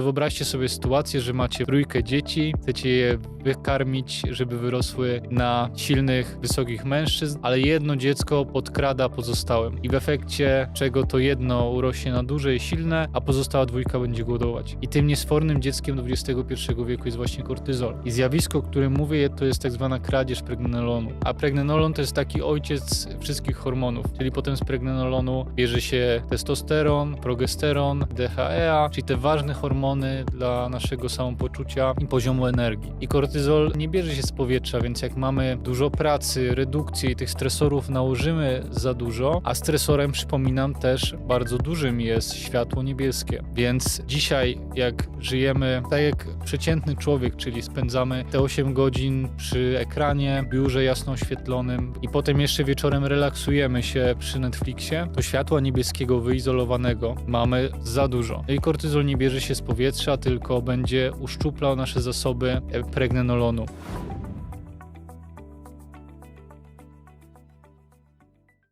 Wyobraźcie sobie sytuację, że macie trójkę dzieci, chcecie je wykarmić, żeby wyrosły na silnych, wysokich mężczyzn, ale jedno dziecko podkrada pozostałym. I w efekcie czego to jedno urośnie na duże i silne, a pozostała dwójka będzie głodować. I tym niesfornym dzieckiem XXI wieku jest właśnie kortyzol. I zjawisko, o którym mówię, to jest tak zwana kradzież pregnenolonu. A pregnenolon to jest taki ojciec wszystkich hormonów, czyli potem z pregnenolonu bierze się testosteron, progesteron, DHEA, czyli te ważne hormony dla naszego samopoczucia i poziomu energii. I kortyzol nie bierze się z powietrza, więc jak mamy dużo pracy, redukcji i tych stresorów nałożymy za dużo, a stresorem przypominam też bardzo dużym jest światło niebieskie. Więc dzisiaj jak żyjemy tak jak przeciętny człowiek, czyli spędzamy te 8 godzin przy ekranie, biurze jasno oświetlonym i potem jeszcze wieczorem relaksujemy się przy Netflixie, to światła niebieskiego wyizolowanego mamy za dużo. No i kortyzol nie bierze się z powietrza, tylko będzie uszczuplał nasze zasoby e, pregnenolonu.